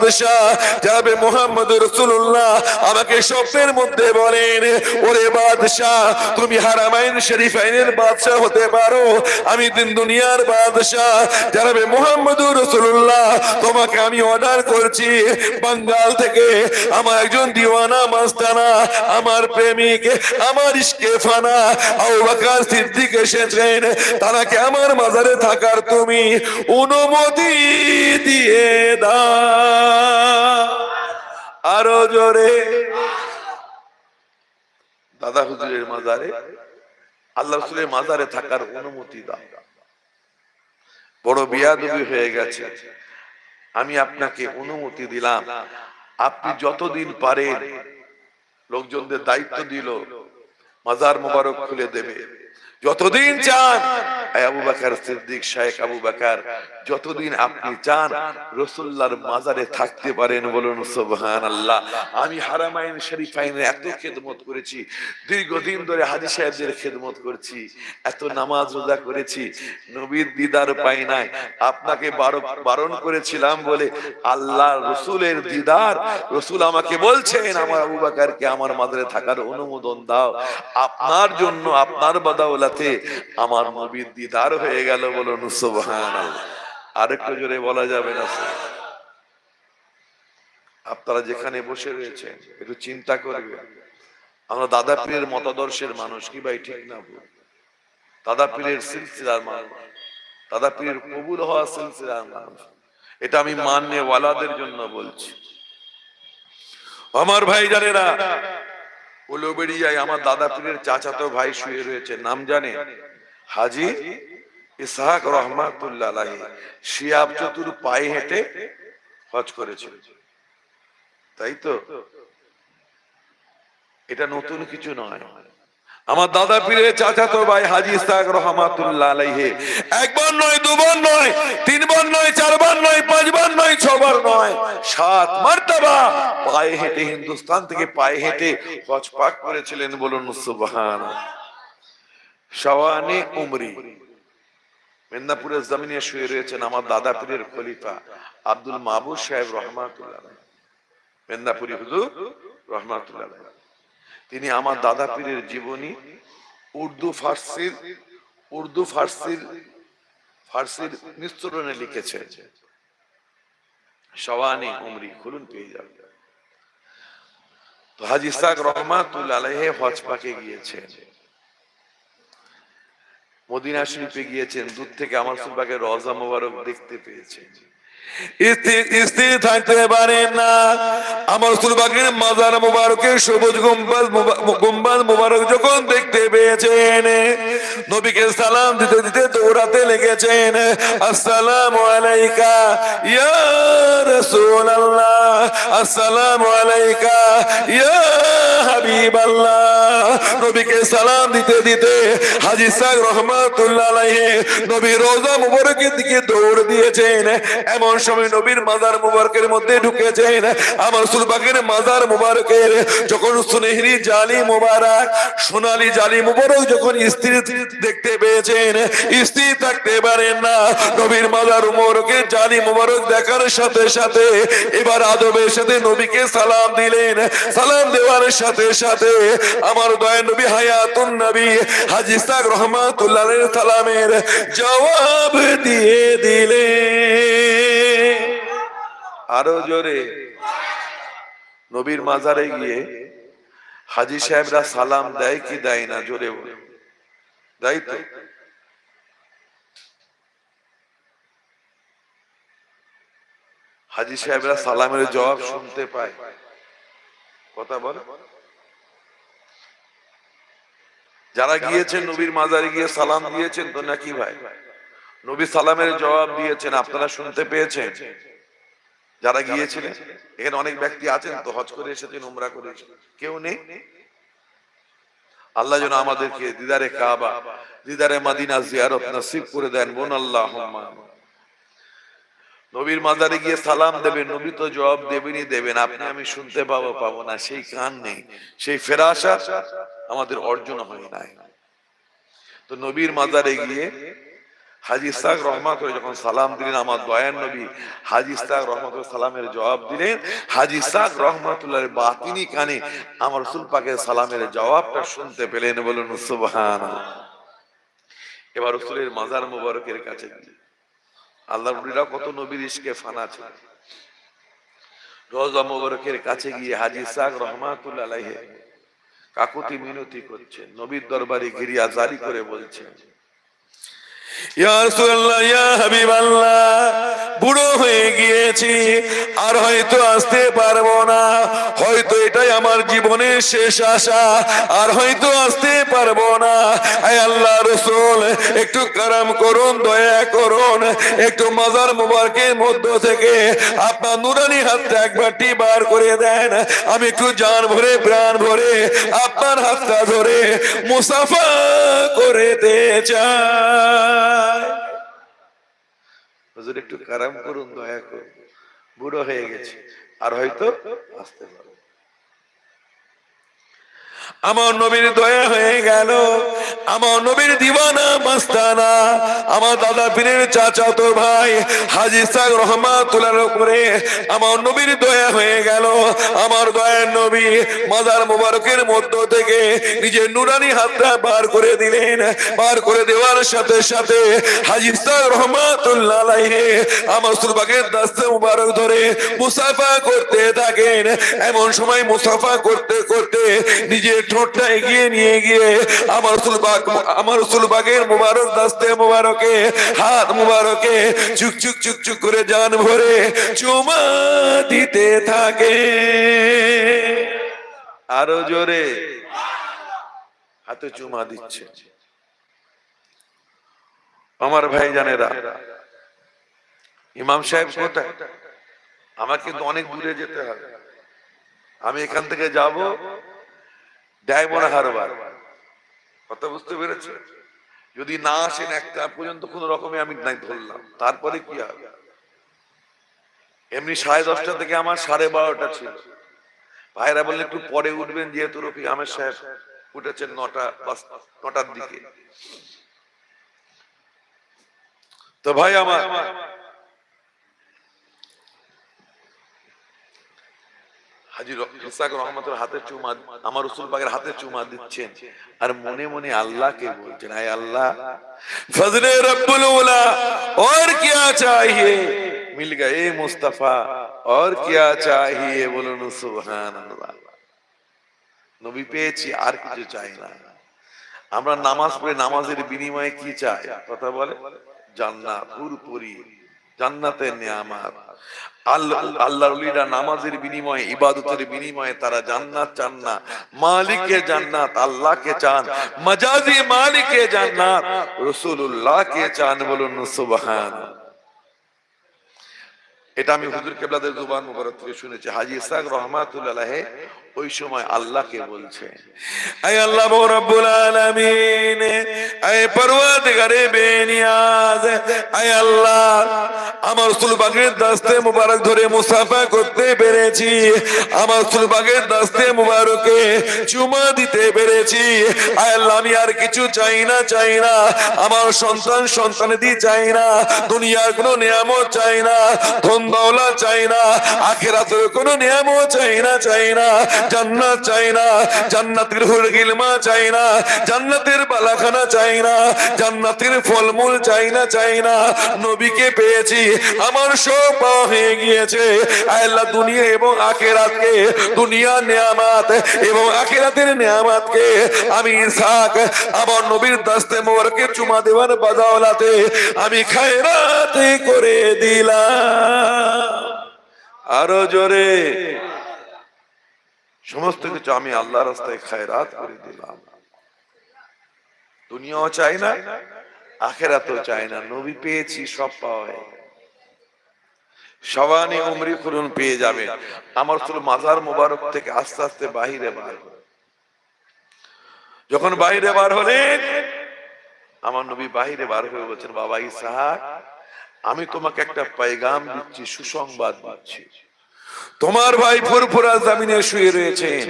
বাদশাহ যাবে মোহাম্মদ রসুল্লাহ আমাকে স্বপ্নের মধ্যে বলেন, ওরে বাদশাহ, তুমি হারামাইন শরীফাইনের বাদশাহ হতে পারো। আমি দিন দুনিয়ার বাদশাহ যাবে মোহাম্মদ রসুল্লাহ তোমাকে আমি অর্ডার করছি। বাঙ্গাল থেকে আমার একজন দিওয়ানা মাস্তানা, আমার প্রেমিক, আমার ইস্কেফানা আবু বকর সিদ্দিক এসেছেন। তারাকে আমার মাজারে থাকার তুমি অনুমতি দিয়ে দাও। আরও জোরে। দাদা হুজুরের মাজারে, আল্লাহ রসুলের মাজারে থাকার অনুমতি দাও। বড় বিয়াদবি হয়ে গেছে। আমি আপনাকে অনুমতি দিলাম। আপনি যতদিন পারেন, লোকজনদের দায়িত্ব দিল। মাজার মোবারক খুলে দেবে। যতদিন চান আবু বাকার সিদ্দিক শাহেখ আবু বাকার যতদিন আপনি চান রসুল্লাহর মাজারে থাকতে পারেন বলুন সুবহান আল্লাহ আমি হারামাইন শরীফাইনের এত খেদমত করেছি দীর্ঘদিন ধরে হাজি সাহেবদের খেদমত করছি এত নামাজ রোজা করেছি নবীর দিদার পাই নাই। আপনাকে বারো- বারণ করেছিলাম বলে আল্লাহ রসুলের দিদার রসুল আমাকে বলছেন আমার আবু বাকারকে আমার মাজারে থাকার অনুমোদন দাও। আপনার জন্য আপনার বাদাওলাতে আমার নবীর দিদার হয়ে গেল বলুন সুবহান আরেকটু জোরে বলা যাবে না আপনারা যেখানে বসে রয়েছেন, একটু চিন্তা করবে আমরা দাদা পীরের মতাদর্শের মানুষ, কি ভাই, ঠিক না? দাদা পীরের সিলসিলার মানুষ দাদা পীরের কবুল হওয়া সিলসিলার মানুষ। এটা আমি মান্য ওয়ালাদের জন্য বলছি। আমার ভাই জানেরা উলুবেড়িয়ায় আমার দাদা পীরের চাচাতো ভাই শুয়ে রয়েছে। নাম জানে? হাজি ইসহাক রহমাতুল্লাহ শিয়াব চতুর পায়ে হেঁটে হজ করেছে তাই তো? এটা নতুন কিছু নয়। আমার দাদা পীরের চাচাতো ভাই হাজি ইসহাক রহমাতুল্লাহ আলাইহি। একবার নয়, দুবার নয়, তিনবার নয়, চারবার নয়, পাঁচবার নয়, ছবার নয়, সাত মার্তাবা। পায়ে হেঁটে হিন্দুস্তান থেকে পায়ে হেঁটে হজ পাক করেছিলেন বলুন সুবহান শাওয়ানে উমরি। মেদিনীপুরের জমিনে শুয়ে রয়েছেন আমার দাদা পীরের খলিফা আব্দুল মাহবুব সাহেব রহমাতুল্লাহ মেদিনীপুরি হুজুর রহমাতুল্লাহ তিনি আমার দাদা পীরের জীবনী, উর্দু ফার্সির উর্দু ফার্সির ফার্সির নিস্তরণে লিখেছেন সওয়ানি উমরি, খুলুন পেয়ে যাবে তো হাজি ইসাক রহমাতুল্লাহ আলাইহি হজ পাকে গিয়েছেন। মদিনা শরীফে গিয়েছেন, দূর থেকে আমার সুবাকে রজা মোবারক দেখতে পেয়েছেন। স্থির থাকতে পারে না। আমার সুলবাগের মাজার মুবারকের সবুজ গুম্বাজ গুম্বাজ মুবারক যখন দেখতে পেয়েছেন, নবীকে সালাম দিতে দিতে দৌড়াতে লেগেছেন, আসসালাম আলাইকা আসসালাম আলাইকা নবীকে সালাম দিতে দিতে হাজী সাহেব রহমাতুল্লাহ নবী রোজা মুবারকের দিকে দৌড় দিয়েছেন। এমন সময় নবীর মাজার মুবারকের মধ্যে ঢুকেছেন। আমার মাজার মুবারকের যখন সুনেহরি জালি মুবারক, সোনালি জালি মুবারক যখন স্ত্রী দেখতে পেয়েছেন, স্ত্রী থাকতে পারেন না। নবীর মাজার মুবারকের জালি মুবারক দেখার সাথে সাথে এবার আদবের সাথে নবীকে সালাম দিলেন। সালাম দেওয়ার সাথে সাথে আমার দয়া নবী হায়াতুন নবী হাজি সাক রহমাতুল্লাহ সালামের জবাব দিয়ে দিলে আরও জোরে। নবীর মাজারে গিয়ে হাজি সাহেবরা সালাম দেয় কি দেয় না, জোরে বলে দেয় তো। হাজি সাহেবরা সালামের জবাব শুনতে পায়। কথা বল। যারা গিয়েছেন নবীর মাজারে গিয়ে সালাম দিয়েছেন তো নাকি ভাই? নবী সালামের জবাব দিয়েছেন আপনারা শুনতে পেয়েছেন। যারা গিয়েছিলেন এখানে অনেক ব্যক্তি আছেন তো হজ করে এসেছেন উমরা করে কেউ নেই? আল্লাহ যেন আমাদেরকে দিদারে কাবা দিদারে মাদিনা জিয়ারত নসিব করে দেন। বোন আল্লাহ নবীর মাজারে গিয়ে সালাম দেবেন, নবী তো জবাব দেবেনই দেবেন, আপনি আমি শুনতে পাবো পাবো না, সেই কান নেই, সেই ফেরাসা আমাদের অর্জন হয় নাই। তো নবীর মাজারে গিয়ে হাজি ইস্তাক রহমাত যখন সালাম দিলেন, আমার দয়ান নবী হাজি ইস্তাক সালামের জবাব দিলেন, হাজি ইস্তাক রহমতুল্লাহ বাতিনি কানে আমার রসুল পাকের সালামের জবাবটা শুনতে পেলেন, বলুন সুবহান এবার রসুলের মাজার মুবারকের কাছে গিয়ে আল্লাহ নবীরা কত নবীর ইস্কে ফানা ছিল। রোজা মোবারকের কাছে গিয়ে হাজি সাহ রহমাতুল্লাহ কাকুতি মিনতি করছেন, নবীর দরবারে গিরিয়া জারি করে বলছেন ইয়া রাসূলুল্লাহ ইয়া হাবিবাল্লাহ বুড়ো হয়ে গিয়েছি, আর হয়তো আসতে পারব না। হয়তো এটাই আমার জীবনের শেষ আশা, আর হয়তো আসতে পারব না। আল্লাহ রসুল, একটু কারাম করুন, দয়া করুন, একটু মাজার মুবারকের মধ্য থেকে আপনার নুরানি হাতটা একবারটি বার করে দেন। আমি একটু জান ভরে, প্রাণ ভরে আপনার হাতটা ধরে মুসাফা করে দে চাই। হুজুর একটু কারাম করুন দয়া করুন। বুড়ো হয়ে গেছে। আর হয়তো আসতে পারবে। আমার নবীর দয়া হয়ে গেল। আমার নবীর দিওয়ানা মাস্তানা। আমার দাদা পীরের চাচা তো ভাই, হাজি সাগ রহমাতুল্লার উপরে আমার নবীর দয়া হয়ে গেল। আমার দয়ার নবী মাজার মোবারকের মধ্য থেকে নিজের নুরানি হাতটা বার করে দিলেন। বার করে দেওয়ার সাথে সাথে হাজি সাগ রহমাতুল্লাহ আমার সুরবাগের দাস্তে মুবারক ধরে মুসাফা করতে থাকেন। এমন সময় মুসাফা করতে করতে নিজের ঠোঁটটা এগিয়ে নিয়ে গিয়ে আমার সুলবাগ আমার সুলবাগের মুবারক দাস্তে মুবারকে, হাত মুবারকে চুক চুক চুক চুক করে জান ভরে চুমা দিতে থাকে। আরও জোরে। হাতে চুমা দিচ্ছে। আমার ভাই জানেরা ইমাম সাহেব কোথায়? আমাকে অনেক দূরে যেতে হবে। আমি এখান থেকে যাব হারবার। কথা বুঝতে পেরেছে? যদি না আসেন একটা পর্যন্ত কোন রকমে আমি নাই ধরলাম। তারপরে কি হবে এমনি সাড়ে দশটা থেকে আমার সাড়ে বারোটা ছিল। ভাইরা বললে, একটু পরে উঠবেন যেহেতু রফি আমের সাহেব উঠেছেন নটা নটার দিকে। তো ভাই আমার কিছু চাই না। আমরা নামাজ পড়ে নামাজের বিনিময়ে কি চাই? কথা বলে জান্নাত পুরোপুরি জান্নাতের নিয়ামত। আল্লাহর ওলিরা নামাজের বিনিময়ে, ইবাদতের বিনিময়ে তারা জান্নাত চান না। মালিকে জান্নাত আল্লাহকে চান। মাজাজি মালিকে জান্নাত রসুল্লাহকে চান বলুন সুবহান এটা আমি হুজুর কেবলাদের জুবান মুবারক থেকে শুনেছি। হাজী ইসহাক রহমাতুল্লাহ ওই সময় আল্লাহকে বলছে, আয় আল্লাহ রব্বুল আলামিন, আয় পরওয়ারদিগারে বেনিয়াজ, আয় আল্লাহ, আমার রাসূল বাগের দাস্তে মুবারক ধরে মুসাফা করতে পেরেছি, আমার রাসূল বাগের দাস্তে মুবারকে চুমা দিতে পেরেছি, আয় আল্লাহ, আমি আর কিছু চাই না চাই না, আমার সন্তান সন্তানেদি চাই না, দুনিয়ার কোনো নিয়ামত চাই না ধন দৌলত চাই না, আখিরাতের কোনো নিয়ামত চাই না চাই না। জান্নাত চাই না, জান্নাতের হুড়গিলমা চাই না, জান্নাতের বালাখানা চাই না, জান্নাতের ফলমূল চাই না চাই না। নবীকে পেয়েছি, আমার সব পাওয়া হয়ে গিয়েছে। আল্লাহ দুনিয়া এবং আখেরাতকে, দুনিয়া নিয়ামাত এবং আখেরাতের নিয়ামাতকে আমি ইসাক আমার নবীর দাস্তে মোবারকে চুমা দেওয়ার বাদাওলাতে আমি খায়রাতে করে দিলাম। আরও জোরে। সমস্ত কিছু আমি আল্লাহ রাস্তায় খায়রাত করে দিলাম। দুনিয়াও চাই না, আখেরাতও চাই না। নবী পেয়েছি, সব পাওয়া সবানি উমরি ফুরুন পেয়ে যাবে। আমার শুধু মাজার মোবারক থেকে আস্তে আস্তে বাহিরে বার যখন বাইরে বার হলেন, আমার নবী বাইরে বার হয়ে বলছেন, বাবা ইসাহাক আমি তোমাকে একটা পাইগাম দিচ্ছি সুসংবাদ দিচ্ছি। তোমার ভাই ফুরফুরা জামিনে শুয়ে রয়েছেন।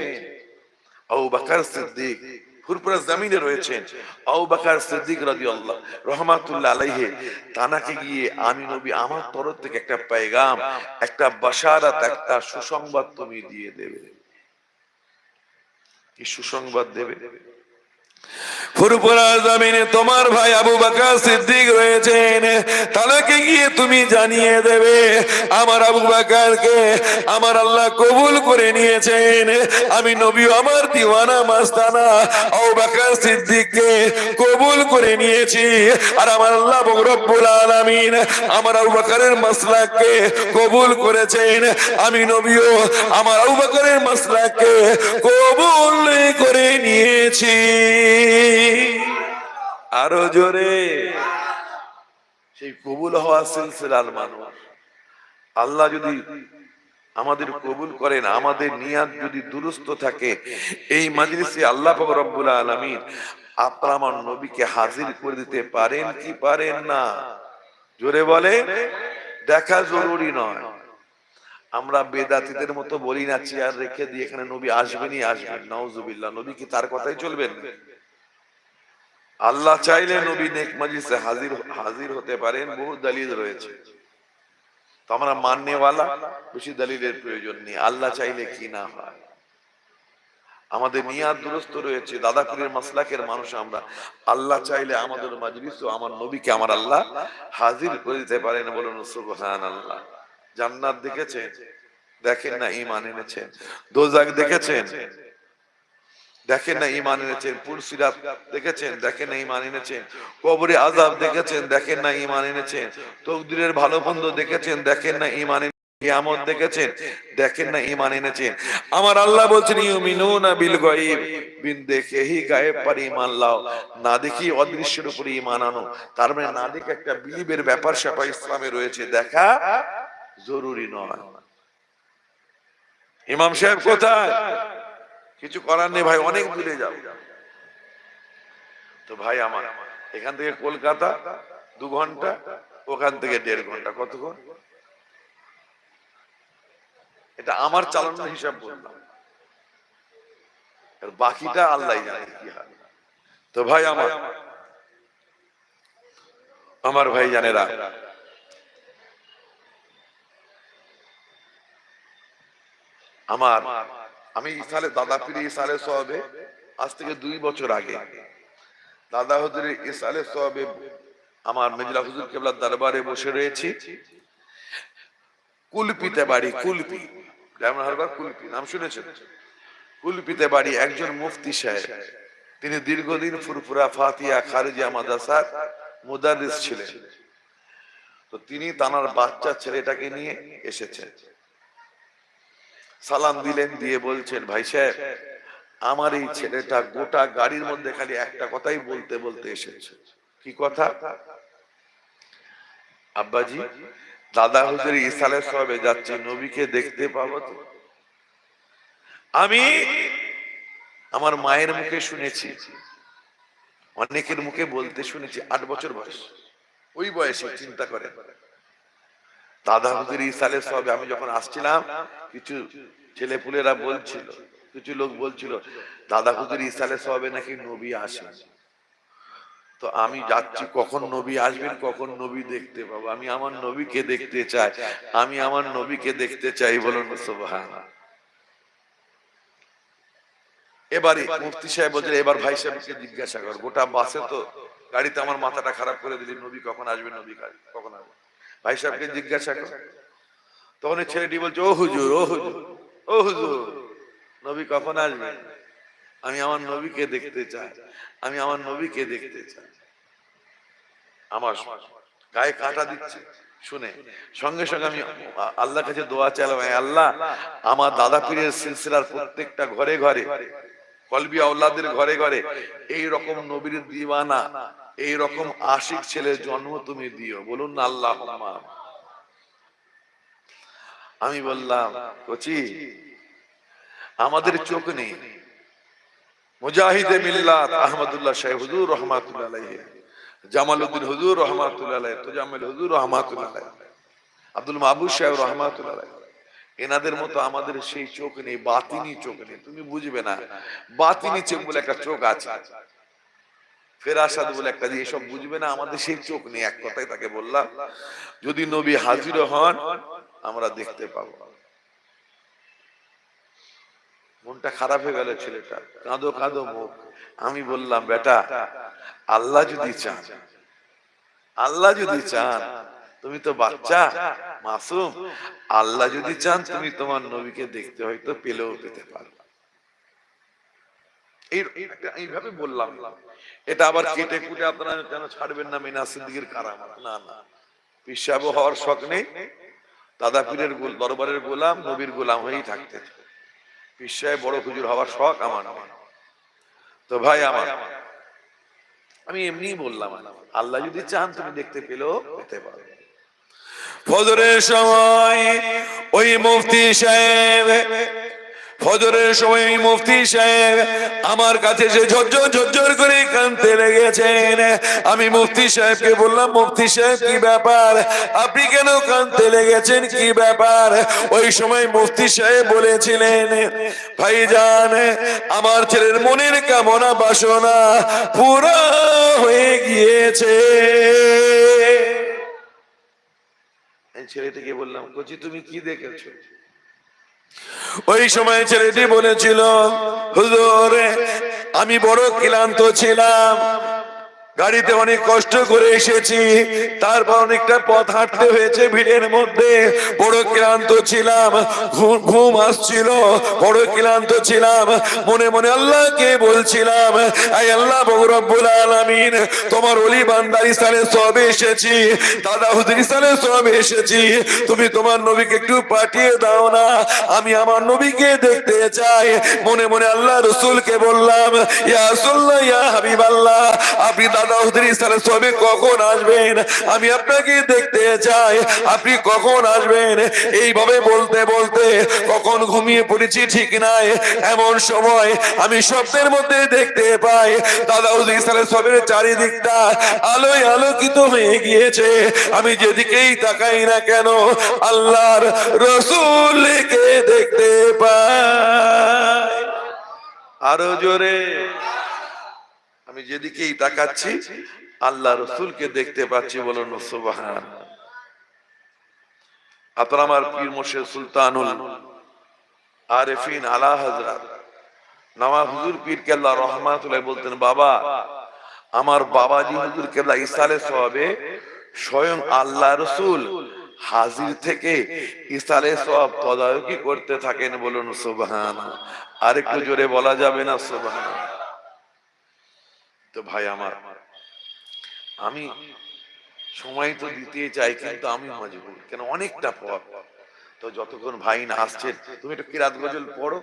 আবু বাকার সিদ্দিক ফুরপুরা জমিনে রয়েছেন। আবু বকর সিদ্দিক রাদিয়াল্লাহ রহমাতুল্লাহ আলাইহি তানাকে গিয়ে আমি নবী আমার তরফ থেকে একটা পেগাম একটা বাশারাত একটা সুসংবাদ তুমি দিয়ে দেবে। কি সুসংবাদ দেবে? তোমার ভাই আবু বকর সিদ্দিক রয়েছেন। তাদেরকে গিয়ে তুমি জানিয়ে দেবে? আমার আবু বকরকে আমার আল্লাহ কবুল করে নিয়েছেন। আমি নবী, আমার দিওয়ানা, মাস্তানা, আবু বকর সিদ্দিককে কবুল করে নিয়েছি। আর আমার আল্লাহ রব্বুল আলামিন আমার আবু বকরের মাসলাককে কবুল করেছেন। আমি নবীও আমার আবু বকরের মাসলাককে কবুল করে নিয়েছি। আরও জোরে। সেই কবুল হওয়া সিলসিলার মানুষ। আল্লাহ যদি আমাদের কবুল করেন, আমাদের নিয়াত যদি দুরুস্ত থাকে, এই মাজলিসে আল্লাহ রব্বুল আলামিন আপনার আমার নবীকে হাজির করে দিতে পারেন কি পারেন না? জোরে বলে, দেখা জরুরি নয়। আমরা বেদাতিদের মতো বলি না, চেয়ার রেখে দিয়ে এখানে নবী আসবেনই আসবেন। নাউজুবিল্লাহ, নবী কি তার কথাই চলবেন? আল্লাহ চাইলে নবী নেক মজলিসে হাজির হাজির হতে পারেন, বহু দলিল রয়েছে। তো আমরা মাননেওয়ালা বেশি দলিলের প্রয়োজন নেই। আল্লাহ চাইলে কি না হয়। আমাদের নিয়াত দুরস্ত রয়েছে দাদাপুরের মাসলাকের মানুষ আমরা। আল্লাহ চাইলে আমাদের মাজলিস ও আমার নবীকে আমার আল্লাহ হাজির করে দিতে পারেন বলুন সুবহান আল্লাহ জান্নাত দেখেছেন? দেখেন না ইমান এনেছেন? দোজাক দেখেছেন? দেখেন না ইমান এনেছেন পুরসিরাত দেখেছেন, দেখেন না ইমান এনেছেন, কবরে আজাব দেখেছেন, দেখেন না ইমান এনেছেন, তকদিরের ভালো মন্দ দেখেছেন, দেখেন না ইমান দেখেছেন, দেখেন না ইমান এনেছেন। আমার আল্লাহ বলছেন দেখেহি গায়েব ইমান লাও। না দেখি অদৃশ্যের উপরে ইমান আনো। তার মানে না দেখে একটা বিলিবের ব্যাপার স্যাপার ইসলামে রয়েছে, দেখা জরুরি নয়। ইমাম সাহেব কোথায়? কিছু করার নেই ভাই অনেক দূরে যাও তো ভাই আমার এখান থেকে কলকাতা দু ঘণ্টা ওখান থেকে দেড় ঘণ্টা কতক্ষণ? এটা আমার চালানোর হিসাব বললাম। আর বাকিটা আল্লাহ জানে কি তো ভাই আমার আমার ভাই জানেরা আমার আমি ইসালে দাদা ফিরে ইসালে সবে, আজ থেকে দুই বছর আগে। দাদা হুজুরের ইসালে সবে আমার মেজলা হুজুর কেবলার দরবারে বসে রয়েছি। কুলপিতে বাড়ি, কুলপি। কুলপি, নাম শুনেছেন? কুলপিতে বাড়ি একজন মুফতি সাহেব। তিনি দীর্ঘদিন ফুরফুরা, ফাতিয়া, খারিজিয়া মাদ্রাসার মুদারিস ছিলেন। তো তিনি তানার বাচ্চা ছেলেটাকে নিয়ে এসেছেন। সালাম দিলেন, দিয়ে বলছেন, ভাই সাহেব, আমার এই ছেলেটা গোটা গাড়ির মধ্যে খালি একটা কথাই বলতে বলতে এসেছে। কি কথা? আব্বাজি, দাদা হুজুর ইসালের সবে যাচ্ছি, নবীকে দেখতে পাবো তো। আমি আমার মায়ের মুখে শুনেছি, অনেকের মুখে বলতে শুনেছি, আট বছর বয়স। ওই বয়সে চিন্তা করে দাদা হুজুর ইসালের সবে আমি যখন আসছিলাম, কিছু ছেলে পুলেরা বলছিল, কিছু লোক বলছিল, দাদা হুজুর ইসালের সবে নাকি নবী আসে তো আমি যাচ্ছি, কখন নবী আসবেন? কখন নবী দেখতে পাবো? আমি, আমার নবীকে দেখতে চাই, আমি আমার নবীকে দেখতে চাই। বলুন সুবহান এবারে মুফতি সাহেব বলছেন এবার ভাই সাহেবকে জিজ্ঞাসা কর। গোটা বাসে তো গাড়িতে আমার মাথাটা খারাপ করে দিলি, নবী কখন আসবে? নবী কখন আসবে? ভাই সাহেবকে জিজ্ঞাসা কর। তখন ওই ছেলেটি বলছে ও হুজুর ও হুজুর ও হুজুর নবী কখন আসবে? আমি আমার নবীকে দেখতে চাই আমি আমার নবীকে দেখতে চাই। আমার গায়ে কাঁটা দিচ্ছে শুনে। সঙ্গে সঙ্গে আমি আল্লাহর কাছে দোয়া চাইলাম "এ আল্লাহ আমার দাদা পীরের সিলসিলার প্রত্যেকটা ঘরে ঘরে কলবি আউলাদের ঘরে ঘরে এই রকম নবীর দিওয়ানা এই রকম আশিক ছেলের জন্ম তুমি দিও। বলুন না আল্লাহ আমি বললাম, কচি, আমাদের চোখ নেই। মুজাহিদে মিল্লাত আহমদুল্লাহ রহমাতুল্লাহ হুজুর রহমাতুল্লাহ তোজামিল হুজুর রহমাতুল্লাহ আব্দুল মাহবুব সাহেব রহমাতুল্লাহ এনাদের মতো আমাদের সেই চোখ নেই, বাতিনি চোখ নেই। তুমি বুঝবে না, বাতিনি চোখ বলে একটা চোখ আছে। ফেরাসাদ বলে একটা দিয়ে সব বুঝবে না আমাদের সেই চোখ নেই এক কথাই তাকে বললাম যদি নবী হাজির হন আমরা দেখতে পাবো। মনটা খারাপ হয়ে গেল ছেলেটা। কাঁদো কাঁদো মুখ। আমি বললাম বেটা আল্লাহ যদি চান আল্লাহ যদি চান তুমি তো বাচ্চা মাসুম আল্লাহ যদি চান তুমি তোমার নবীকে দেখতে হয়তো পেলেও পেতে পারো। এই এইভাবে বললাম। এটা আবার কেটে কুটে আপনারা যেন ছাড়বেন না মিনা সিদ্দিকের কারামাত না না। পিসাব হওয়ার শখ নেই। দাদা পীরের গোল- দরবারের গোলাম, নবীর গোলাম হয়েই থাকতে পিসায় বড় হুজুর হওয়ার শখ আমার তো ভাই আমার, আমি এমনি বললাম, আল্লাহ যদি চান তুমি দেখতে পেলেও পেতে পারো। ফজরের সময় ওই মুফতি সাহেব ফজরের সময় মুফতি সাহেব আমার কাছে সে ঝরঝর ঝরঝর করে কানতে লেগেছেন। আমি মুফতি সাহেবকে বললাম, মুফতি সাহেব, কি ব্যাপার? আপনি কেন কানতে লেগেছেন? কি ব্যাপার? ওই সময় মুফতি সাহেব বলেছিলেন, ভাইজান, আমার ছেলের মনের কামনা, বাসনা পুরো হয়ে গিয়েছে। ছেলেটিকে বললাম, কচি, তুমি কি দেখেছ? ওই সময় ছেলেটি বলেছিল হুজুর আমি বড় ক্লান্ত ছিলাম। গাড়িতে অনেক কষ্ট করে এসেছি। তারপর অনেকটা পথ হাঁটতে হয়েছে ভিড়ের মধ্যে। বড় ক্লান্ত ছিলাম, ঘুম আসছিল। বড় ক্লান্ত ছিলাম, মনে মনে আল্লাহকে বলছিলাম আই আল্লাহ বগুরব্বুল আলামিন, তোমার অলি বান্দার স্থানে সব এসেছি, দাদা হুজুর স্থানে সব এসেছি। তুমি তোমার নবীকে একটু পাঠিয়ে দাও না, আমি আমার নবীকে দেখতে চাই। মনে মনে আল্লাহ রসুলকে বললাম, ইয়া রাসূলুল্লাহ, ইয়া হাবিবাল্লাহ, আপনি দাদা সবে কখন আসবেন? আমি আপনাকে দেখতে চাই। আপনি কখন আসবেন? এইভাবে বলতে বলতে কখন ঘুমিয়ে পড়েছি ঠিক নাই। এমন সময় আমি স্বপ্নের মধ্যে দেখতে পাই দাদা হুজুর সবের চারিদিকটা আলোয় আলোকিত হয়ে গিয়েছে। আমি যেদিকেই তাকাই না কেন আল্লাহর রসুলকে দেখতে পাই। আরও জোরে। আমি যেদিকেই তাকাচ্ছি, আল্লাহ রসুলকে দেখতে পাচ্ছি বলুন সুবাহান আপনার আমার পীর সুলতানুল আরেফিন আলা হাজরাত নামা হুজুর পীর কেল্লা রহমাতুল্লাহ বলতেন, বাবা, আমার হুজুর কেল্লা ইসালে সবে স্বয়ং আল্লাহ রসুল হাজির থেকে ইসালে সব তদারকি করতে থাকেন বলুন সুবহান আর একটু জোরে বলা যাবে না সুবহান তো ভাই আমার, আমি সময় তো দিতে চাই, কিন্তু আমি মজবুর, কেন অনেকটা পথ তো যতক্ষণ ভাই না আসছেন তুমি একটু কিরাত গজল পড়ো।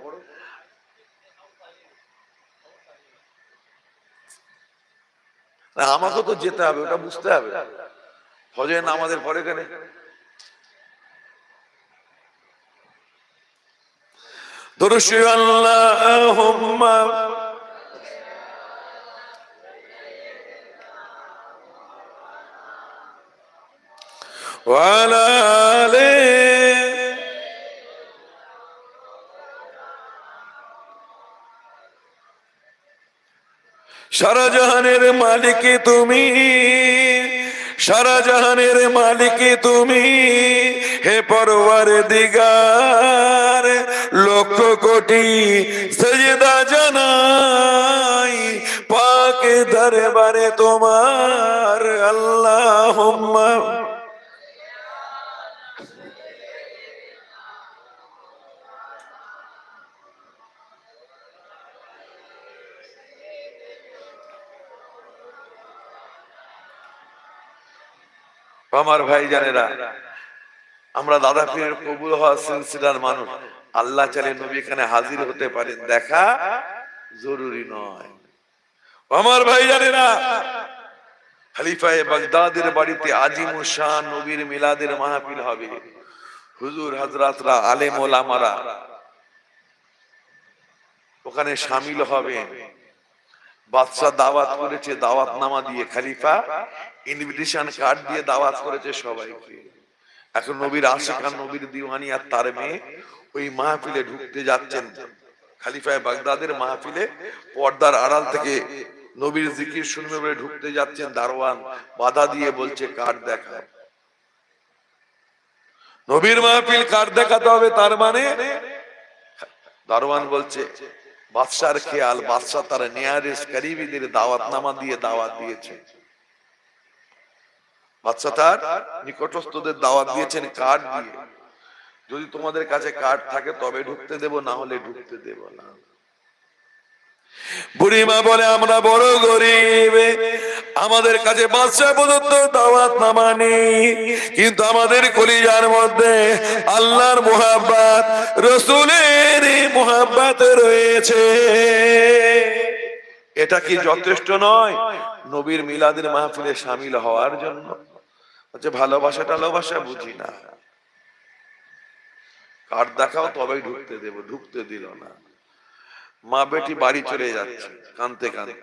আমাকে তো যেতে হবে, ওটা বুঝতে হবে। ফজরের নামাজের পরে কেন? দরুশি আল্লাহুম্মা وعلى آله সারা জাহানের মালিক তুমি সারা জাহানের মালিক তুমি হে পরওয়ার দিগার লক্ষ কোটি সজদা জানাই পাক দরবারে তোমার আল্লাহ আমার ভাই জানেরা আমরা দাদা পীরের কবুল হওয়া সিলসিলার মানুষ। আল্লাহ চালে নবী এখানে হাজির হতে পারেন। দেখা জরুরি নয়। আমার ভাই জানেরা খলিফায়ে বাগদাদের বাড়িতে আজিম শাহ নবীর মিলাদের মাহফিল হবে। হুজুর হাজরাতরা, আলেম ওলামারা, ওখানে সামিল হবেন। বাদশাহ দাওয়াত করেছে দাওয়াত নামা দিয়ে খলিফা ইনভিটেশন কার্ড দিয়ে দাওয়াত করেছে সবাইকে। এখন নবীর আশেখান, নবীর দিওয়ানি আর তার মেয়ে ওই মাহফিলে ঢুকতে যাচ্ছেন। খালিফায় বাগদাদের মাহফিলে পর্দার আড়াল থেকে নবীর জিকির শুনবে বলে ঢুকতে যাচ্ছেন দারোয়ান। বাধা দিয়ে বলছে কার্ড দেখা নবীর মাহফিল কার্ড দেখাতে হবে, তার মানে? দারোয়ান বলছে বাদশার খেয়াল, বাদশাহ তার নিয়ারেস্ট করিবিদের দাওয়াত নামা দিয়ে দাওয়াত দিয়েছে। বাদশাহ তার নিকটস্থদের দাওয়াত দিয়েছেন কার্ড দিয়ে। যদি তোমাদের কাছে কার্ড থাকে তবে ঢুকতে দেব, না হলে ঢুকতে দেব না। বুড়িমা বলে, আমরা বড় গরিব। আমাদের কাছে বাদশাহ প্রদত্ত দাওয়াত নামা নেই। কিন্তু আমাদের কলিজার মধ্যে আল্লাহর মোহাব্বাত, রসুলের মোহাব্বাত রয়েছে। এটা কি যথেষ্ট নয়? নবীর মিলাদের মাহফিলে সামিল হওয়ার জন্য। হচ্ছে ভালোবাসা টালোবাসা বুঝি না। কার দেখাও তবেই ঢুকতে দেব, ঢুকতে দিল না। মা বেটি বাড়ি চলে যাচ্ছে কানতে কানতে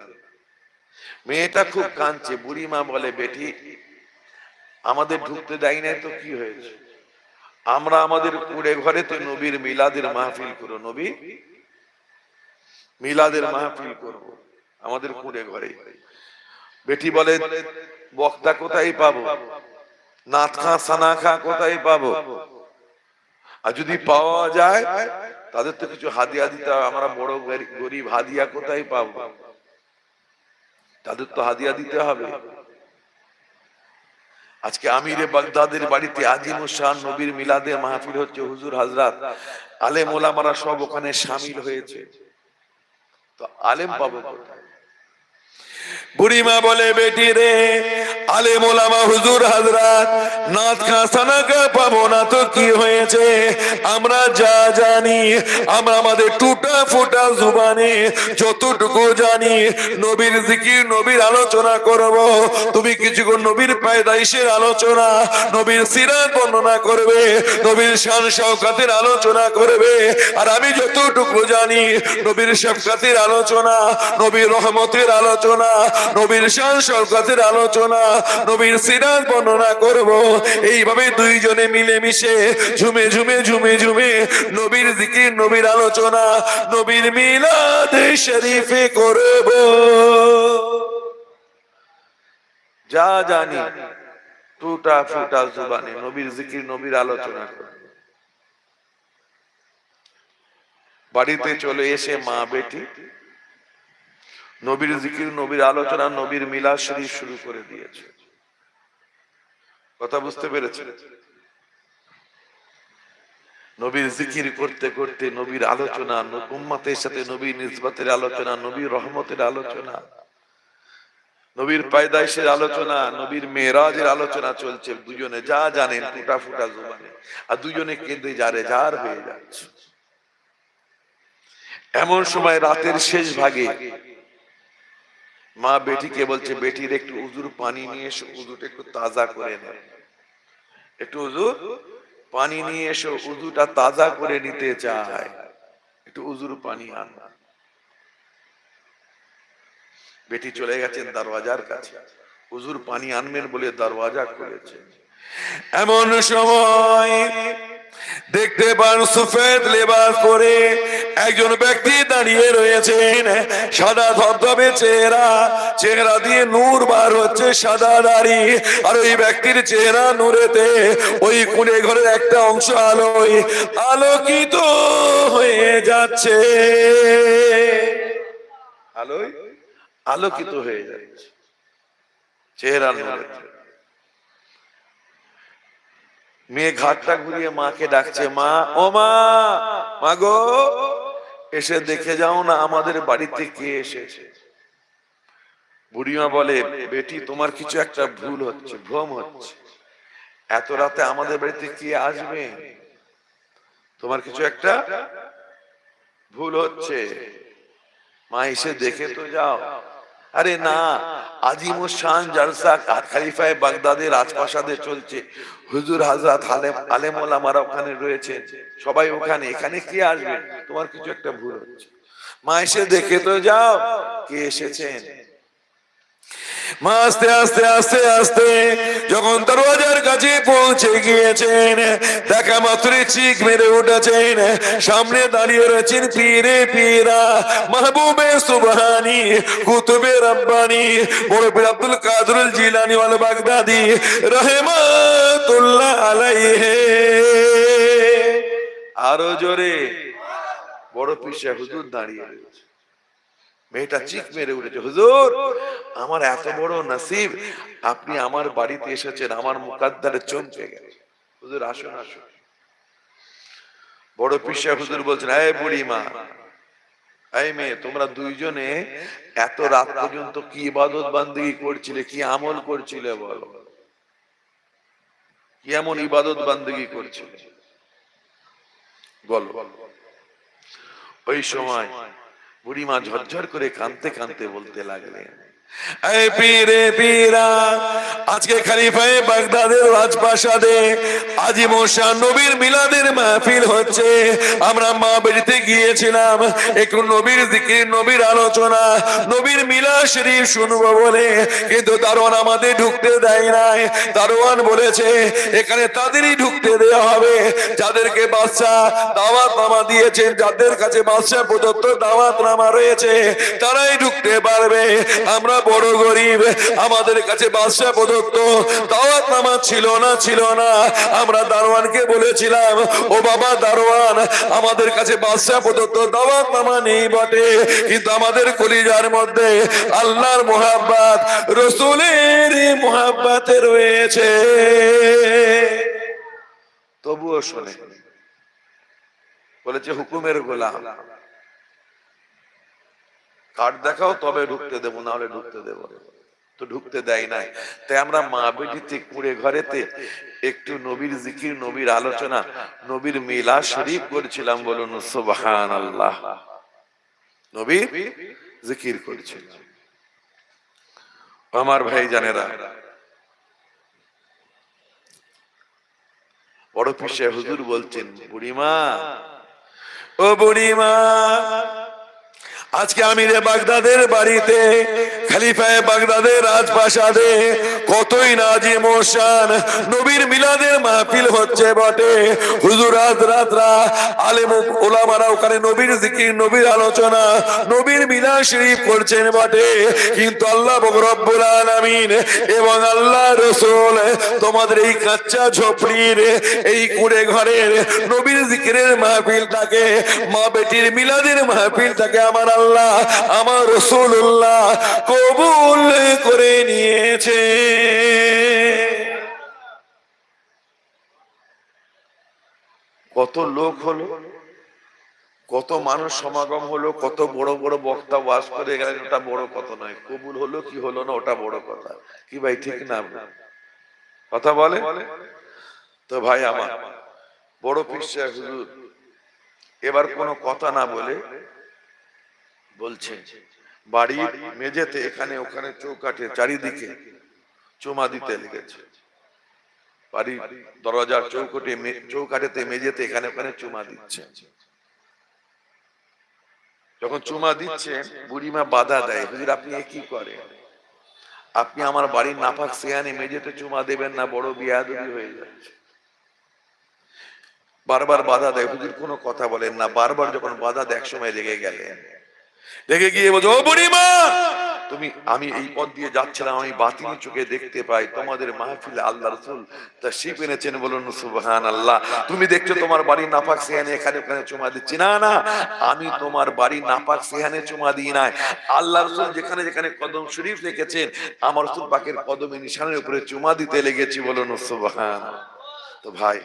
মেয়েটা খুব কাঁদছে বুড়ি মা বলে বেটি আমাদের ঢুকতে দেয় নাই তো কি হয়েছে? আমরা আমাদের কুড়ে ঘরে তো নবীর মিলাদের মাহফিল করো নবী। মিলাদের মাহফিল করব আমাদের কুড়ে ঘরে। বেটি বলে বক্তা কোথায় পাবো? নাথ খা সানা খা কোথায় পাবো? আর যদি পাওয়া যায় তাদের তো কিছু হাদিয়া দিতে হবে আমরা বড় গরিব, হাদিয়া কোথায় পাবো? তাদের তো হাদিয়া দিতে হবে। আজকে আমিরে বাগদাদের বাড়িতে আজিম শাহ নবীর মিলাদে মাহফিল হচ্ছে হুজুর হাজরাত। আলেম ওলামারা সব ওখানে সামিল হয়েছে। তো আলেম পাবো বুড়িমা বলে, বেটি রে আলে মোলামা হুজুর হাজরাত নাথ খাসানাকে পাবো না তো কি হয়েছে? আমরা যা জানি, আমরা আমাদের টুটা ফুটা জুবানে যতটুকু জানি, নবীর জিকির, নবীর আলোচনা করব। তুমি কিছুক্ষণ নবীর পায়দাইশের আলোচনা, নবীর সিরাত বর্ণনা করবে, নবীর শান শওকাতের আলোচনা করবে। আর আমি যতটুকু জানি, নবীর শফকাতের আলোচনা, নবীর রহমতের আলোচনা, নবীর শান শওকাতের আলোচনা নবীর সিরাত বর্ণনা করব। এইভাবে দুইজনে মিলে মিশে ঝুমে ঝুমে ঝুমে ঝুমে নবীর জিকির, নবীর আলোচনা, নবীর মিলাদ শরীফে করব। যা জানি, টুটা ফুটা জুবানে নবীর জিকির, নবীর আলোচনা বাড়িতে চলে এসে মা বেটি, নবীর জিকির, নবীর আলোচনা, নবীর মিলা শরীফ শুরু করে দিয়েছে। কথা বুঝতে পেরেছে? নবীর জিকির করতে করতে নবীর আলোচনা, উম্মতের সাথে নবীর নিসবতের আলোচনা, নবীর রহমতের আলোচনা, নবীর পায়দাইশের আলোচনা, নবীর মেয়েরাজের আলোচনা চলছে। দুজনে যা জানেন ফুটা ফুটা জুবানে। আর দুজনে কেঁদে যারে যার হয়ে যাচ্ছে। এমন সময় রাতের শেষ ভাগে মা বেটিকে বলছে, বেটির একটু উজুর পানি নিয়ে এসো, উজুটা একটু তাজা করে নেয় একটু উজুর পানি নিয়ে এসো উজুটা তাজা করে নিতে চায়। একটু উজুর পানি আন। বেটি চলে গেছেন দরওয়াজার কাছে। উজুর পানি আনবেন বলে দরওয়াজা করেছে এমন সময় দেখতে পান সুফেদ লেবাস পরে একজন ব্যক্তি দাঁড়িয়ে রয়েছেন। সাদা ধবধবে চেহারা চেহারা দিয়ে নূর বার হচ্ছে সাদা দাড়ি। আর ওই ব্যক্তির চেহারা নূরেতে ওই কুড়ে ঘরের একটা অংশ আলোয় আলোকিত হয়ে যাচ্ছে। আলোয় আলোকিত হয়ে যাচ্ছে। চেহারা নূরেতে। মেয়ে ঘাটটা ঘুরিয়ে মাকে ডাকছে, মা, ও মা মা গো, এসে দেখে যাও না আমাদের বাড়িতে কে এসেছে? বুড়িমা বলে, বেটি, তোমার কিছু একটা ভুল হচ্ছে, ভ্রম হচ্ছে। এত রাতে আমাদের বাড়িতে কে আসবে? তোমার কিছু একটা ভুল হচ্ছে। মা এসে দেখে তো যাও। আরে না, আজিম শান জালসা খালিফায় বাগদাদের রাজপ্রাসাদে চলছে। হুজুর হাজরাত আলেম আলেম ওলামারা ওখানে রয়েছে। সবাই ওখানে, এখানে কি আসবে? তোমার কিছু একটা ভুল হচ্ছে। মা এসে দেখে তো যাও, কে এসেছেন? আস্তে আস্তে আস্তে আস্তে যখন দরওয়াজার কাছে পৌঁছে গিয়েছেন, দেখা মাত্রই চিক মেরে উঠেছেন। সামনে দাঁড়িয়ে রয়েছেন পীরে পীরা, মাহবুবে সুবহানি, কুতুবে রব্বানি, বড় পীর আব্দুল কাদরুল জিলানি ওয়াল বাগদাদি, রহমাতুল্লাহ আলাইহি। আরও জোরে। বড় পিসা হুজুর দাঁড়িয়ে রয়েছে। মেয়েটা চিক মেরে উঠেছে হুজুর আমার এত বড় নসিব আপনি আমার বাড়িতে এসেছেন আমার মুকাদ্দারে চমকে গেল হুজুর আসুন আসুন। বড় পিসা হুজুর বলছেন এই বুড়ি মা এই মেয়ে তোমরা দুইজনে এত রাত পর্যন্ত কি ইবাদত বান্দিগি করছিলে কি আমল করছিলে বলো? কি এমন ইবাদত বান্দিগি করছিলে? বলো। ওই সময় বুড়িমা ঝরঝর করে কানতে কানতে বলতে লাগলেন। এই পীরে পীরা, আজকে খালিফায়ে বাগদাদের রাজপ্রাসাদে আজি নবীর মিলাদের মাহফিল হচ্ছে। আমরা মা গিয়েছিলাম, একটু নবীর দিকে, নবীর আলোচনা, নবীর মিলা শরীফ শুনব বলে। কিন্তু দারোয়ান আমাদের ঢুকতে দেয় নাই। দারোয়ান বলেছে, এখানে তাদেরই ঢুকতে দেওয়া হবে। যাদেরকে বাদশা দাওয়াত নামা দিয়েছেন, যাদের কাছে বাদশা প্রদত্ত দাওয়াত নামা রয়েছে, তারাই ঢুকতে পারবে। আমরা বড় গরিব। আমাদের কাছে বাদশা প্রদত্ত দাওয়াত নামা ছিল না ছিল না। আমরা দারোয়ানকে বলেছিলাম, ও বাবা দারোয়ান, আমাদের কাছে বাদশা প্রদত্ত দাওয়াত নামা নেই বটে। কিন্তু আমাদের কলিজার মধ্যে আল্লাহর মোহাব্বাত, রসুলের মোহাব্বাতে রয়েছে। তবুও শোনে, বলেছে, হুকুমের গোলাম। কার্ড দেখাও, তবে ঢুকতে দেবো না হলে ঢুকতে দেবো তো ঢুকতে দেয় নাই। তাই আমরা মা বেটিতে কুড়ে ঘরেতে একটু নবীর জিকির, নবীর আলোচনা, নবীর মিলা শরীফ করছিলাম বলুন সুবহান আল্লাহ নবীর জিকির করছিলাম আমার ভাই জানেরা বড় পিসে হুজুর বলছেন, বুড়িমা, ও বুড়িমা আজকে আমি রে বাগদাদের বাড়িতে, খালিফায় বাগদাদের রাজপ্রাসাদে কতই নাজি মোশান নবীর মিলাদের মাহফিল হচ্ছে বটে। হুজুর রাত রাতরা আলেম ওলামারা ওখানে নবীর জিকির, নবীর আলোচনা, নবীর মিলা শরীফ করছেন বটে। কিন্তু আল্লাহ রব্বুল আলামিন এবং আল্লাহ রসুল তোমাদের এই কাচ্চা ঝোপড়ির, এই কুড়ে ঘরের নবীর জিকিরের মাহফিলটাকে, মা বেটির মিলাদের মাহফিলটাকে আমার আল্লাহ আমার রসুল্লাহ কবুল করে নিয়েছে। কত লোক হলো, কত মানুষ সমাগম হলো, কত বড় বড় বক্তা ওয়াজ করে গেলেন, ওটা বড় কথা নয়। কবুল হলো কি হলো না, ওটা বড় কথা। কি ভাই, ঠিক না? কথা বলে? তো ভাই আমার, বড় পিসা হুজুর, এবার কোনো কথা না বলে বলছে বাড়ির মেঝেতে এখানে ওখানে চৌকাঠে চারিদিকে চুমা দিতে লেগেছে। বাড়ির দরজার চৌকটে চৌকাঠেতে মেঝেতে এখানে ওখানে চুমা দিচ্ছে। যখন চুমা দিচ্ছে বুড়িমা বাধা দেয় হুজুর আপনি কি করেন? আপনি আমার বাড়ির নাপাক সেয়ানে মেঝেতে চুমা দেবেন না বড় বিয়াদবি হয়ে যাচ্ছে। বারবার বাধা দেয় হুজুর কোনো কথা বলেন না। বারবার যখন বাধা দেয় এক সময় রেগে গেলেন। রেগে গিয়ে বলছে, ও বুড়িমা! তুমি, আমি এই পথ দিয়ে যাচ্ছিলাম, আমি বাতিনি চোখে দেখতে পাই তোমাদের মাহফিলে আল্লাহ রসুল তা শিপ এনেছেন বলুন সুবহান আল্লাহ তুমি দেখছ তোমার বাড়ি নাপাক সেহানে এখানে ওখানে চুমা দিচ্ছি। না না, আমি তোমার বাড়ি নাপাক সেহানে চুমা দিই নাই। আল্লাহ রসুল যেখানে যেখানে কদম শরীফ রেখেছেন, আমার রসুল পাকের কদমে নিশানের উপরে চুমা দিতে লেগেছি বলুন সুবহান তো ভাই,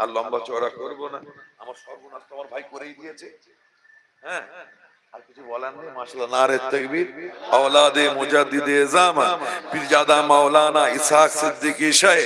আর লম্বা চওড়া করব না। আমার সর্বনাশ তো আমার ভাই করেই দিয়েছে। হ্যাঁ? কিছু বলার নেই মাশাআল্লাহ। নারে তাকবীর আওলাদে মুজাদ্দিদে পীরজাদা মাওলানা ইসহাক সিদ্দিকী শাহ